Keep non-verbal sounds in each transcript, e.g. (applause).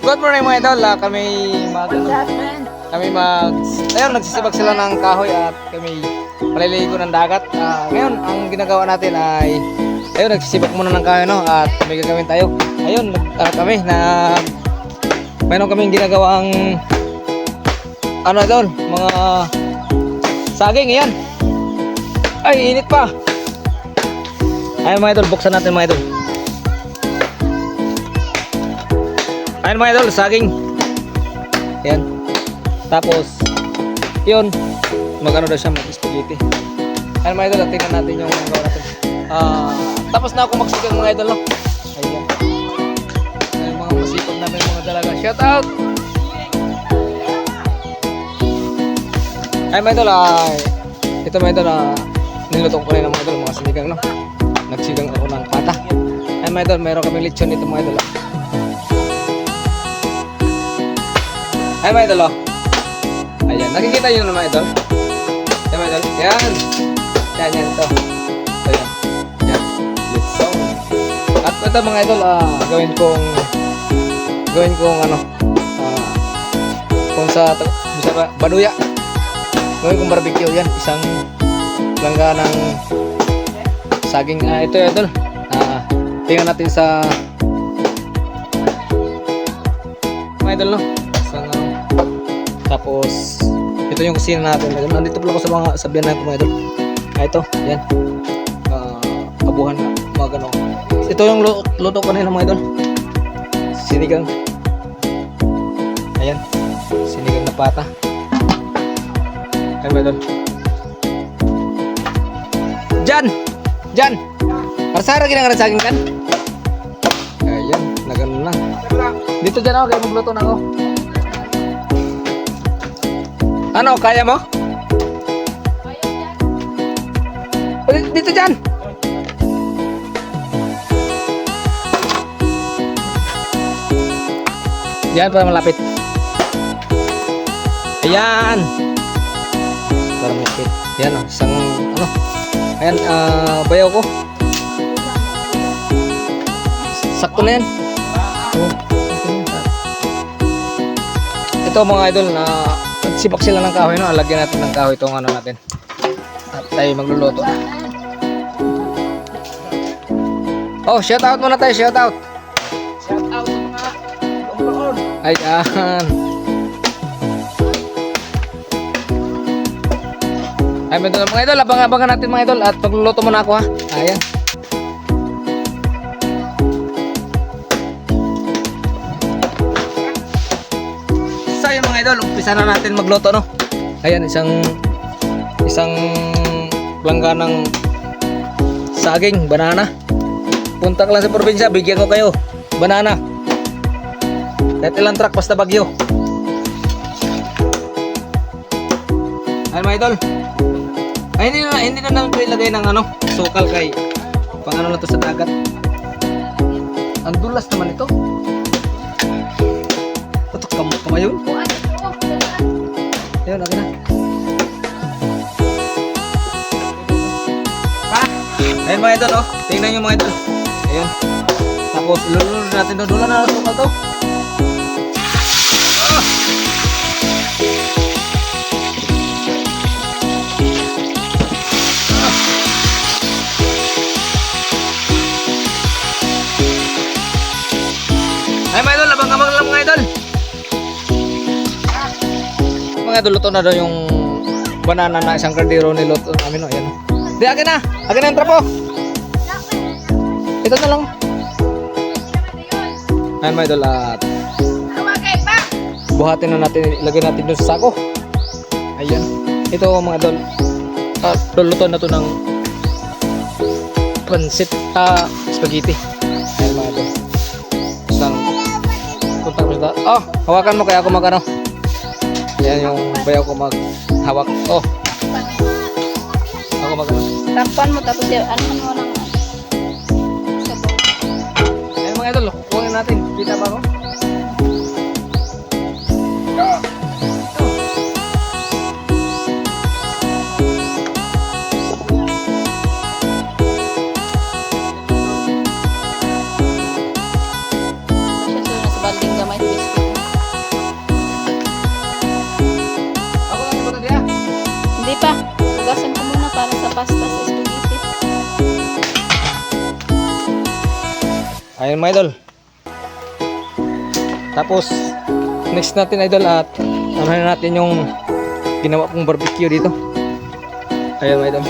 Good morning mga idol. Ah, kami mag kami mag ayun nagsisibag sila ng kahoy at kami paliligo ng dagat. Ah, ngayon ang ginagawa natin ay ayun nagsisibag muna ng kahoy no at may gagawin tayo. Ayun ah, kami na mayroon kaming ginagawang ano idol, mga saging yan. Ay, init pa. Ayun mga idol, buksan natin mga idol. Ayun mga idol, saging. Yan. Tapos, yun, magano daw siya, mag-spaghetti. Ayun mga idol, tingnan natin yung gawa natin. Ah, tapos na ako magsigang mga idol, no? Ayan. Ayun mga masipag namin mga dalaga. Shout out! Ayun mga idol, ay, ito mga idol, ah, niluto ko rin ng mga idol, mga sinigang, no? Nagsigang ako ng pata. Ayun mga idol, mayroon kami lechon nito mga idol, ah. Ay, mga idol, oh. Ayan, nakikita nyo naman, idol. Ayan, mga idol. Yan. Yan, yan, ito. Ito, yan. Yan. Let's go. At ito, mga idol, ah, gawin kong, gawin kong, ano, ah, kung sa, sa ba- baduya. Gawin kong barbecue, yan. Isang langga ng saging. Ah, ito, idol. Ah, tingnan natin sa, mga idol, no? Tapos, ito yung kusina natin. Nandito pala ako sa mga sabihan na ko mga idol. Ah, ito, yan. Ah, kabuhan mga gano'n. Ito yung lu- luto ko nila mga idol. Sinigang. Ayan. Sinigang na pata. Ayan mga idol. Jan! Jan! Parsara ginagawa sa akin kan? Ayan, nagano na. Dito dyan ako, kaya magluto na ako. Ano, kaya mo? Dito dyan! Yan, para malapit. Ayan! Para malapit. Yan, oh, isang, ano, ayan, ah, bayaw ko. Sakto na yan. Ito mga idol na nagsibak sila ng kahoy no, alagyan natin ng kahoy itong ano natin. At tayo magluluto. Oh, shout out muna tayo, shout out. Shout out mga umroon. Ayan. Ay, mga idol, mga idol, abang-abangan natin mga idol at magluluto muna ako ha. Ayan. Mga idol, umpisa na natin magluto no. Ayan, isang isang langga ng saging, banana. Punta ka lang sa probinsya, bigyan ko kayo. Banana. Kahit ilang truck, basta bagyo. Ayun mga idol. Ay, hindi na, hindi na namin ilagay ng ano, sukal kay pang ano na to sa dagat. Ang dulas naman ito. Ito, kam kamayon. Ayun, okay na. Pa! Ayun mga idol, oh. Tingnan nyo mga idol. Ayun. Tapos, ilulunod natin doon. Dula na ang sukal idol, luto na daw yung banana na isang kardero niluto namin. No? Ayan. Di, akin na. Akin na yung trapo. Ito na lang. Ayan mga idol, at buhatin na natin, ilagay natin dun sa sako. Ayan. Ito mga idol. At luluto na to ng pansit, ah, spaghetti. Ayan mga idol. Isang punta ko sa Oh, hawakan mo kaya ako mag ano. Yan yung bayaw ko mag hawak. Oh. Ako mag. Takpan mo tapos yung ano mo ng sabaw. Ayan mga idol, kukunin natin. Kita ba ako? Ayun mga idol. Tapos, next natin idol at ano na natin yung ginawa kong barbecue dito. Ayun mga idol.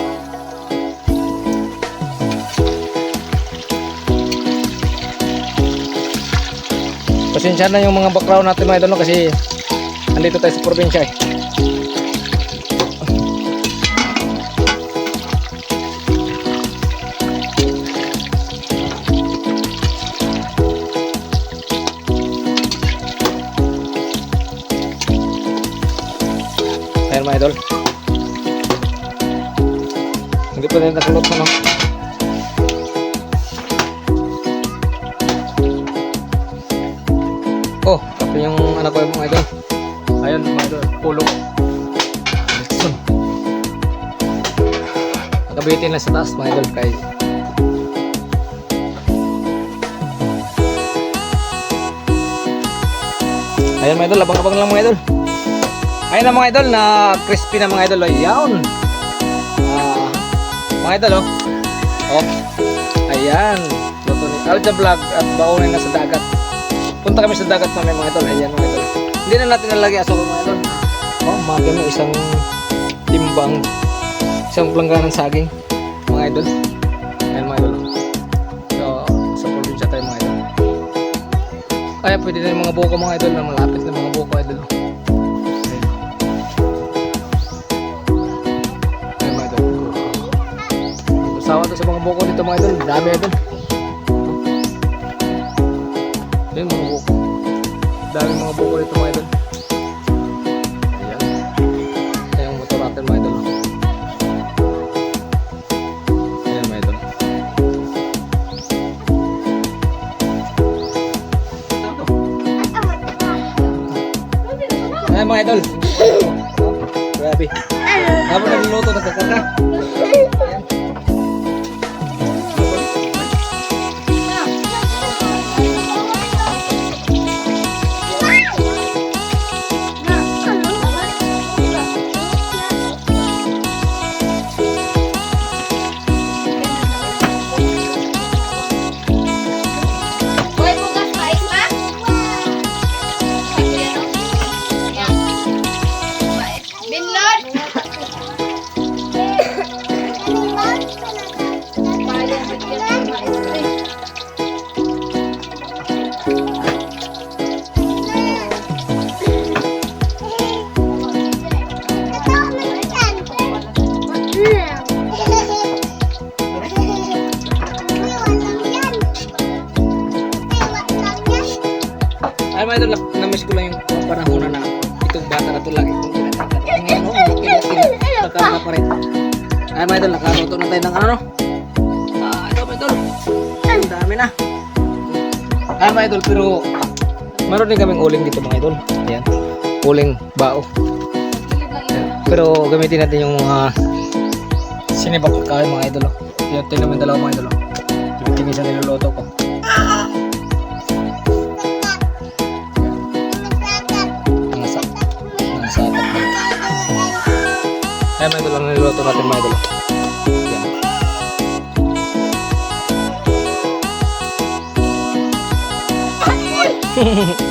Pasensya na yung mga background natin mga idol no, kasi andito tayo sa probinsya eh. Idol. Hindi pa rin nakuluto no. Oh, ito yung anak ko yung mga idol. Ayun mga idol, pulo. Nixon. Nakabitin lang sa taas mga idol kay Ayun mga idol, abang-abang lang mga idol. Ayun na mga idol, na crispy na mga idol. Ayun. Ah, mga idol oh. Oh. Ayan. Luto ni Alja Vlog at baunin na sa dagat. Punta kami sa dagat namin mga idol. Ayan mga idol. Hindi na natin nalagay asukal mga idol. Oh, mga mo isang timbang. Isang pelangganan saging. Mga idol. Ayan mga idol. So, sa probinsya tayo mga idol. Kaya pwede na yung mga buko mga idol na malapit na mga buko idol. Ayan. Sawa to sa mga buko dito mga idol. Dami idol. Ayan mga buko. Dami mga buko dito mga idol. Ayan. Ayan yung motor natin mga idol. Ayan mga idol. Ayan mga idol. Grabe. Habang nagluluto ng meron din kaming uling dito, mga idol. Ayan, uling bao. Ayan. Pero gamitin natin yung mga sinibak kain, mga idol. Yung tingnan mo yung dalawa, mga idol. Tingin sa niluluto ko. Ang sa ang sapat na. Ay, mga idol, ang niluluto natin, mga idol. Hehehehe (laughs)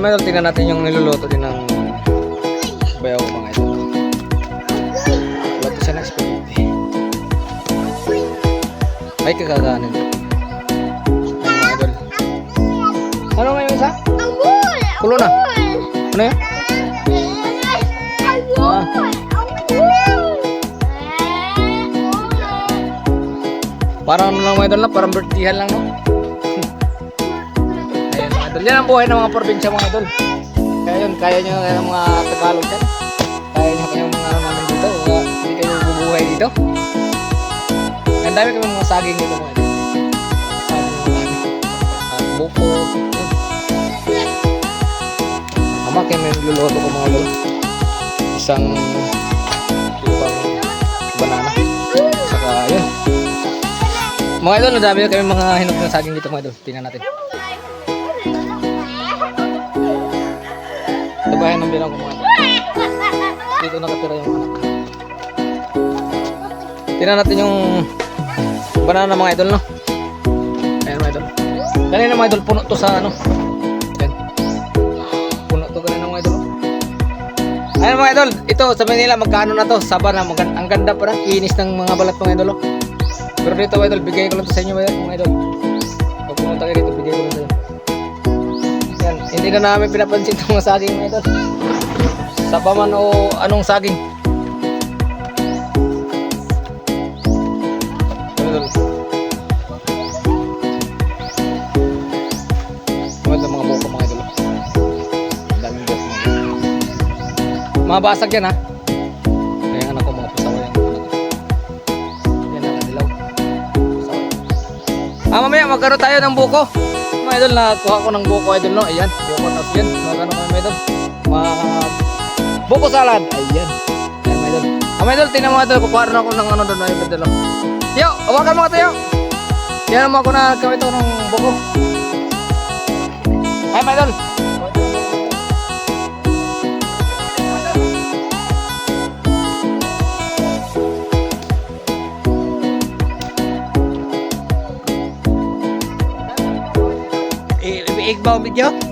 mga idol, tingnan natin yung niluluto din ng bayaw mga idol. Wala to siya ng spaghetti. Ay, kagaganin. Ay, mga idol. Ano ngayon isa? Kulo na. Ano yan? Ah. Parang ano lang mga idol na, parang birthdayhan lang, no? Ayan mga idol. Yan ang buhay ng mga probinsya mga idol. Kaya yun, kaya nyo ng mga Tagalog yan. Kaya nyo kaya mga namin dito. Kaya hindi kayo bubuhay dito. Ang dami kami mga saging dito mga idol. Saging buko. Ama, kaya may luluto ko mga idol. Isang ibang banana. Saka yun. Mga idol, nadami na kami mga hinog na saging dito mga idol. Tingnan natin. Bilang idol? Dito nakatira yung anak. Tingnan natin yung banana mga idol, no? Ayan mga idol. Kanina mga idol, puno to sa ano. Ayan. Puno to kanina mga idol. Ayan mga idol, ito sa Manila, magkano na to? Saba na, ang ganda pa na. Kinis ng mga balat mga idol. no? Pero dito mga idol, bigay ko lang to sa inyo mga idol. Hindi na namin pinapansin itong saging mga idol. Saba man o anong saging. Idol. Mga mga mga idol. Daming buko yan ha. Kaya yung anak ko mga anak ko. Yan ang. Pasawa. Ah, mamaya magkaroon tayo ng buko. Mga idol, nakuha ko ng buko idol no. Ayan, buko tapos yan. Magkano ko mga idol. Mga buko salad. Ayan. Ayan mga idol. Ah, mga idol, tingnan mga idol. Kukuha rin ako ng ano doon. Ayan, idol. Yo, awakan mo tayo. Yan mo ako na gawin ito ng buko. Ay, mga idol. Iig ba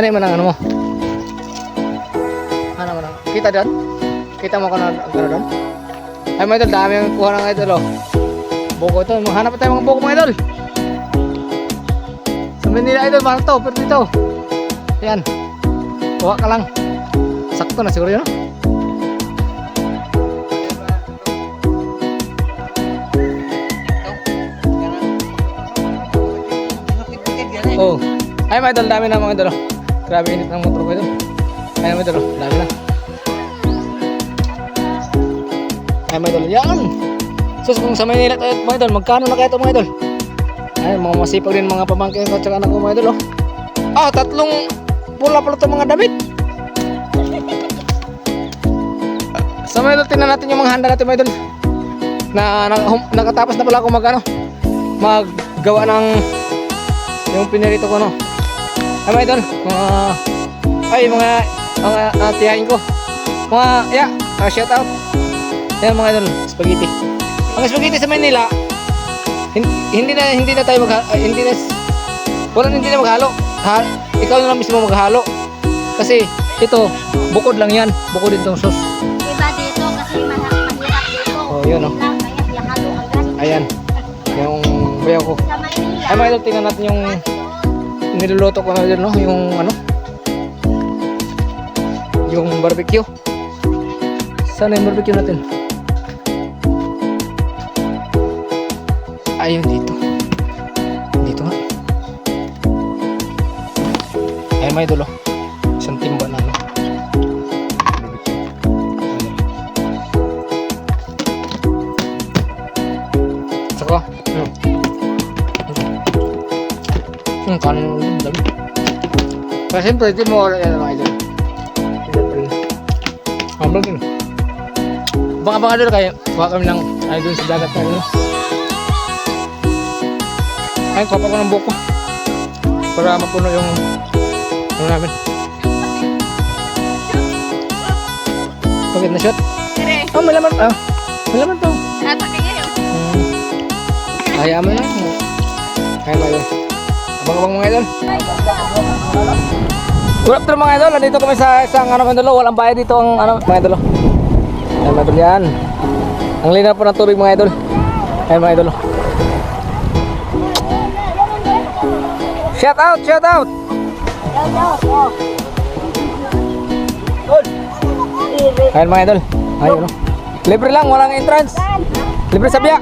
Ano man ang ano mo? Ano man? Kita doon? Kita mo kung ano doon? Ay mga idol, dami ang kuha ng idol oh. Buko ito, maghanap pa tayo mga buko mga idol. Sa Manila idol, mahal to, pero dito. Yan. Kuha ka lang. Sakto na siguro yun. no? Oh. Ay mga idol, dami na mga idol. Grabe init ng motor ko idol. Ay mga idol, oh, dami na. Ay mga idol, yan! Sus, kung sa Manila tayo mga idol, magkano na kaya ito mga idol? Ay, mga masipag din mga pamangkin ko at saka anak ko mga idol. Oh. Ah, tatlong pula pala itong mga damit. Sa mga idol, tingnan natin yung mga handa natin mga idol. Na, na nakatapos na pala ako mag ano, maggawa ng yung pinirito ko no. Ay mga idol, mga ay mga mga uh, tiyahin ko. Mga ya, uh, shout out. Yan mga idol, spaghetti. Ang spaghetti sa Manila, hin- hindi na hindi na tayo mag hindi na wala hindi na maghalo. Ha, ikaw na lang mismo maghalo. Kasi ito, bukod lang yan. Bukod din tong sauce. Iba dito kasi mahirap dito. Oh, yun oh. Ayan. Yung bayaw ko. Ay mga idol, tingnan natin yung niluluto ko na dyan, no? Yung ano? Yung barbecue. Sana yung barbecue natin? Ayun dito. Dito nga. Ayun mga idol, Siyempre, di mo wala yan mga idol. Pa. Humble din. Abang-abang idol kayo. Kuha kami ng ay doon sa dagat na idol. Ay, kuha pa ko ng buko. Para mapuno yung ano namin. Bakit na shot? Kere. Oh, may laman. Ah, may laman to. Ata ka ngayon. Hmm. Hayaan mo lang. Kaya mo idol. Abang-abang mga idol. Good afternoon mga idol. Nandito kami sa isang ano mga idol. Walang bayad dito ang ano mga idol. Ayan mga idol yan. Ang linaw po ng tubig mga idol. Ayan mga idol. Shout out, shout out. Ayan mga idol. Ayun. oh. Libre lang, walang entrance. Libre sa biya.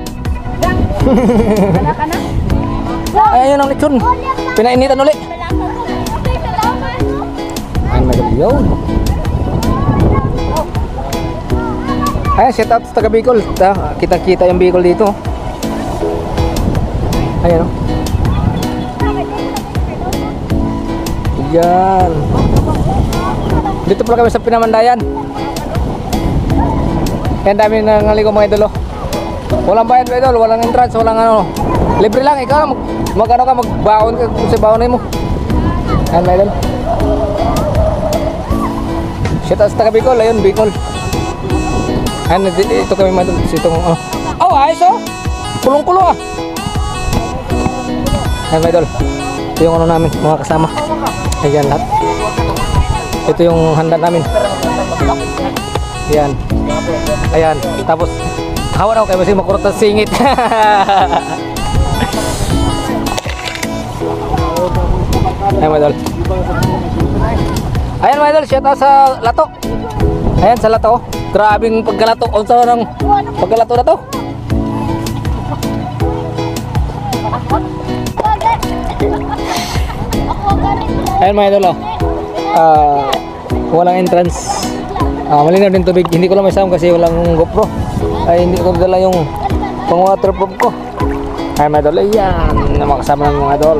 Wala ka na? Ayun ang lechon. Pinainitan uli. Idol. Yun. Ayan, shout out sa taga Bicol. Ta- Kita-kita yung Bicol dito. Ayan oh. Yan. Dito pala kami sa Pinamandayan. Yan dami nang naligo mga idol. oh. Walang bayad mga idol, walang entrance, walang ano. Libre lang, ikaw lang mag ano ka, magbaon ka kung sa baon mo. Yan mga idol. Shout out taga Bicol, ayun Bicol. Ayan, ito, kami mga idol, itong ano. Oh, ayos oh! Kulong-kulo ah! Mga idol. Ito yung ano namin, mga kasama. Ayan lahat. Ito yung handa namin. Ayan. Ayan. Tapos, hawa na ako kayo kasi makurot ang singit. (laughs) Ayan idol. Ayan mga idol, shout out sa lato. Ayan sa lato. Grabing pagkalato. Unsa ng pagkalato na to? Ayan mga idol oh. Ah, walang entrance. Ah, malinaw din tubig. Hindi ko lang may sound kasi walang GoPro. Ay hindi ko dala yung pang waterproof ko. Ayan mga idol. Ayan. Na makasama ng mga idol.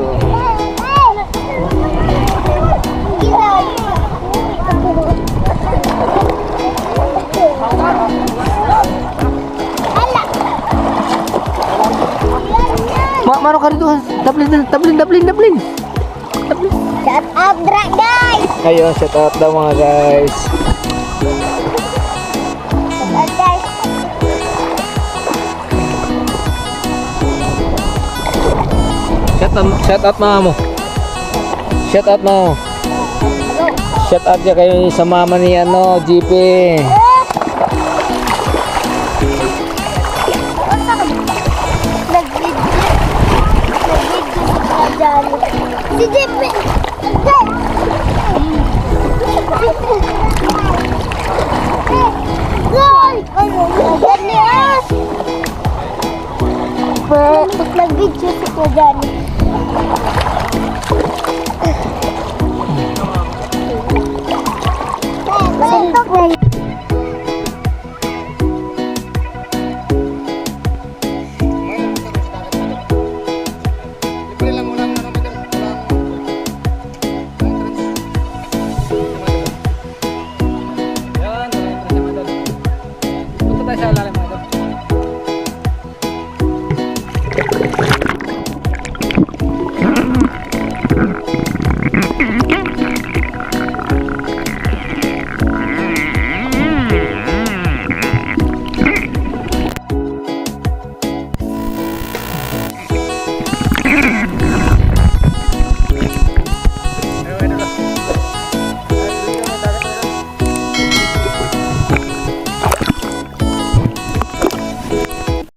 Tablin, tablin, tablin, tablin. Shut up, drag guys! Ayun, shout out daw mga guys. Drag guys! Shout out, shout out mama mo. Shout out mo. Shout out niya kayo sa mama ni ano, GP. Preguiça, coisa